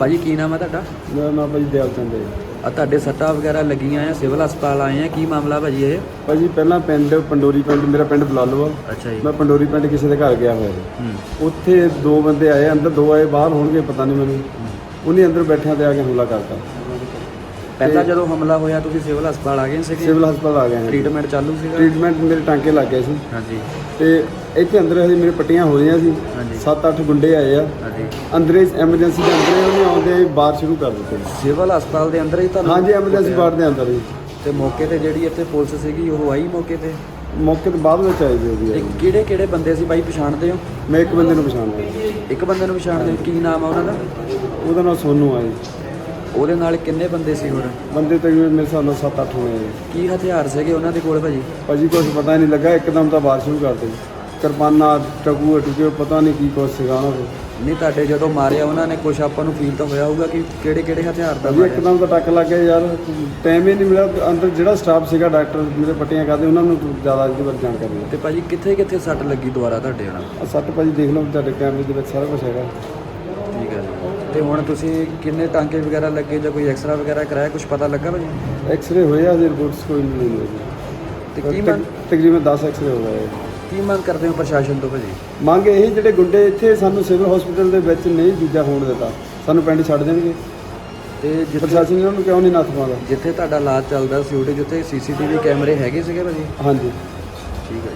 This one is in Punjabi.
ਭਾਜੀ ਕੀ ਨਾਮ ਹੈ ਤੁਹਾਡਾ? ਮੇਰਾ ਨਾਮ ਭਾਜੀ ਦਿਆਲ ਚੰਦ ਹੈ। ਆ ਤੁਹਾਡੇ ਸੱਟਾਂ ਵਗੈਰਾ ਲੱਗੀਆਂ ਆ ਸਿਵਲ ਹਸਪਤਾਲ ਆਏ ਆ ਕੀ ਮਾਮਲਾ ਭਾਜੀ ਇਹ? ਭਾਜੀ ਪਹਿਲਾਂ ਪਿੰਡ ਪੰਡੋਰੀ ਪਿੰਡ ਮੇਰਾ ਪਿੰਡ ਬਲਾਲੋ ਆ। ਅੱਛਾ ਜੀ। ਮੈਂ ਪੰਡੋਰੀ ਪਿੰਡ ਕਿਸੇ ਦੇ ਘਰ ਗਿਆ ਹੋਇਆ। ਸੀ। ਹੂੰ। ਉੱਥੇ ਦੋ ਬੰਦੇ ਆਏ ਅੰਦਰ ਦੋ ਆਏ ਬਾਹਰ ਹੋਣਗੇ ਪਤਾ ਨਹੀਂ ਮੈਨੂੰ। ਉਹਨੇ ਅੰਦਰ ਬੈਠਿਆਂ ਤੇ ਆ ਕੇ ਹਮਲਾ ਕਰਤਾ। ਪਹਿਲਾਂ ਜਦੋਂ ਹਮਲਾ ਹੋਇਆ ਤੁਸੀਂ ਸਿਵਲ ਹਸਪਤਾਲ ਆ ਗਏ ਸੀਗੇ ਸਿਵਲ ਹਸਪਤਾਲ ਆ ਗਏ ਹਾਂ ਟ੍ਰੀਟਮੈਂਟ ਚਾਲੂ ਸੀਗਾ? ਟ੍ਰੀਟਮੈਂਟ ਮੇਰੇ ਟਾਂਕੇ ਲੱਗ ਗਏ ਸੀ। ਹਾਂਜੀ। ਤੇ ਇੱਥੇ ਅੰਦਰ ਹਜੇ ਮੇਰੇ ਪੱਟੀਆਂ ਹੋ ਰਹੀਆਂ ਸੀ। ਹਾਂਜੀ। 7-8 ਗੁੰਡੇ ਆਏ ਆ। ਹਾਂਜੀ। ਅੰਦਰੇ ਐਮਰਜੈਂਸੀ ਦੇ ਅੰਦਰੇ ਉਹਨੇ ਆਉਂਦੇ ਬਾਹਰ ਸ਼ੁਰੂ ਕਰ ਦਿੱਤੇ। ਸਿਵਲ ਹਸਪਤਾਲ ਦੇ ਅੰਦਰ ਹੀ ਤੁਹਾਨੂੰ ਹਾਂਜੀ ਐਮਰਜੈਂਸੀ ਵਾਰਡ ਦੇ ਅੰਦਰ ਹੀ। ਤੇ ਮੌਕੇ ਤੇ ਜਿਹੜੀ ਇੱਥੇ ਪੁਲਿਸ ਸੀਗੀ ਉਹ ਆਈ ਮੌਕੇ ਤੇ? ਮੌਕੇ ਤੋਂ ਬਾਅਦ ਵਿੱਚ ਆਈ ਜੀ ਉਹਦੀ। ਕਿਹੜੇ ਕਿਹੜੇ ਬੰਦੇ ਸੀ ਬਾਈ ਪਛਾਣਦੇ ਹੋ? ਮੈਂ ਇੱਕ ਬੰਦੇ ਨੂੰ ਪਛਾਣਦਾ। ਇੱਕ ਬੰਦੇ ਨੂੰ ਪਛਾਣਦੇ ਕੀ ਨਾਮ ਆ ਉਹਨਾਂ ਦਾ? ਉਹਦਾ ਨਾਮ ਸੋਨੂ ਆ ਜੀ। ਉਹਦੇ ਨਾਲ ਕਿੰਨੇ ਬੰਦੇ ਸੀ ਹੋਰ? ਬੰਦੇ ਤਕਰੀਬਨ ਮੇਰੇ ਹਿਸਾਬ ਨਾਲ 7-8 ਹੋਣੇ ਆ। ਜੀ ਕੀ ਹਥਿਆਰ ਸੀਗੇ ਉਹਨਾਂ ਦੇ ਕੋਲ ਭਾਜੀ? ਭਾਜੀ ਕੁਝ ਪਤਾ ਹੀ ਨਹੀਂ ਲੱਗਾ ਇੱਕਦਮ ਤਾਂ ਬਾਰਿਸ਼ ਸ਼ੁਰੂ ਕਰ ਦਿੱਤੀ। ਕਿਰਪਾਨਾਂ ਟਕੂ ਟੁਕੇ ਪਤਾ ਨਹੀਂ ਕੀ ਕੁਛ ਸੀਗਾ ਉਹਨਾਂ ਕੋਲ। ਨਹੀਂ ਤੁਹਾਡੇ ਜਦੋਂ ਮਾਰਿਆ ਉਹਨਾਂ ਨੇ ਕੁਝ ਆਪਾਂ ਨੂੰ ਫੀਲ ਤਾਂ ਹੋਇਆ ਹੋਊਗਾ ਕਿ ਕਿਹੜੇ ਕਿਹੜੇ ਹਥਿਆਰ ਦਾ ਭਾਜੀ ਮਾਰਿਆ? ਇੱਕਦਮ ਤਾਂ ਟੱਕ ਲੱਗ ਗਿਆ ਯਾਰ ਟਾਈਮ ਹੀ ਨਹੀਂ ਮਿਲਿਆ। ਅੰਦਰ ਜਿਹੜਾ ਸਟਾਫ ਸੀਗਾ ਡਾਕਟਰ ਮੇਰੇ ਪੱਟੀਆਂ ਕਰਦੇ ਉਹਨਾਂ ਨੂੰ ਜ਼ਿਆਦਾ ਇਹਦੇ ਬਾਰੇ ਜਾਣਕਾਰੀ ਹੈ ਤੇ ਭਾਜੀ ਕਿੱਥੇ ਕਿੱਥੇ ਸੱਟ ਲੱਗੀ ਦੁਆਰਾ ਤੁਹਾਡੇ ਨਾਲ? ਆਹ ਸੱਟ ਭਾਜੀ ਦੇਖ ਲਓ ਤੁਹਾਡੇ ਕੈਮਰੇ ਦੇ ਵਿੱਚ ਸਾਰਾ ਕੁਝ ਹੈਗਾ। ਠੀਕ ਹੈ ਜੀ। ਤੇ ਹੁਣ ਤੁਸੀਂ ਕਿੰਨੇ ਟਾਂਕੇ ਵਗੈਰਾ ਲੱਗੇ ਜਾਂ ਕੋਈ ਐਕਸਰਾ ਵਗੈਰਾ ਕਰਾਇਆ? ਕੁਝ ਪਤਾ ਲੱਗਾ ਭਾਜੀ? ਐਕਸ-ਰੇ ਹੋਏ ਆ ਜੀ ਰਿਪੋਰਟਸ ਕੋਈ ਨਹੀਂ ਹੋਈ ਤੇ ਕੀ ਜੀ ਮੰਗ ਤਕਰੀਬਨ 10 ਐਕਸ-ਰੇ ਹੋ ਗਏ ਕੀ ਮੰਗ ਕਰਦੇ ਹੋ ਪ੍ਰਸ਼ਾਸਨ ਤੋਂ ਭਾਜੀ? ਮੰਗ ਇਹ ਜਿਹੜੇ ਗੁੰਡੇ ਇੱਥੇ ਸਾਨੂੰ ਸਿਵਲ ਹਸਪੀਟਲ ਦੇ ਵਿੱਚ ਨਹੀਂ ਦੂਜਾ ਹੋਣ ਦਿੱਤਾ। ਸਾਨੂੰ ਪਿੰਡ ਛੱਡ ਦੇਣਗੇ। ਤੇ ਜਿੱਥੇ ਪ੍ਰਸ਼ਾਸਨ ਇਹਨਾਂ ਨੂੰ ਕਿਉਂ ਨਹੀਂ ਨੱਥ ਪਾਉਂਦਾ? ਜਿੱਥੇ ਤੁਹਾਡਾ ਇਲਾਜ ਚੱਲਦਾ ਸੀ ਉਹਦੇ ਜਿੱਥੇ ਸੀਸੀਟੀਵੀ ਕੈਮਰੇ ਹੈਗੇ ਸੀਗੇ ਭਾਜੀ? ਹਾਂਜੀ। ਠੀਕ ਹੈ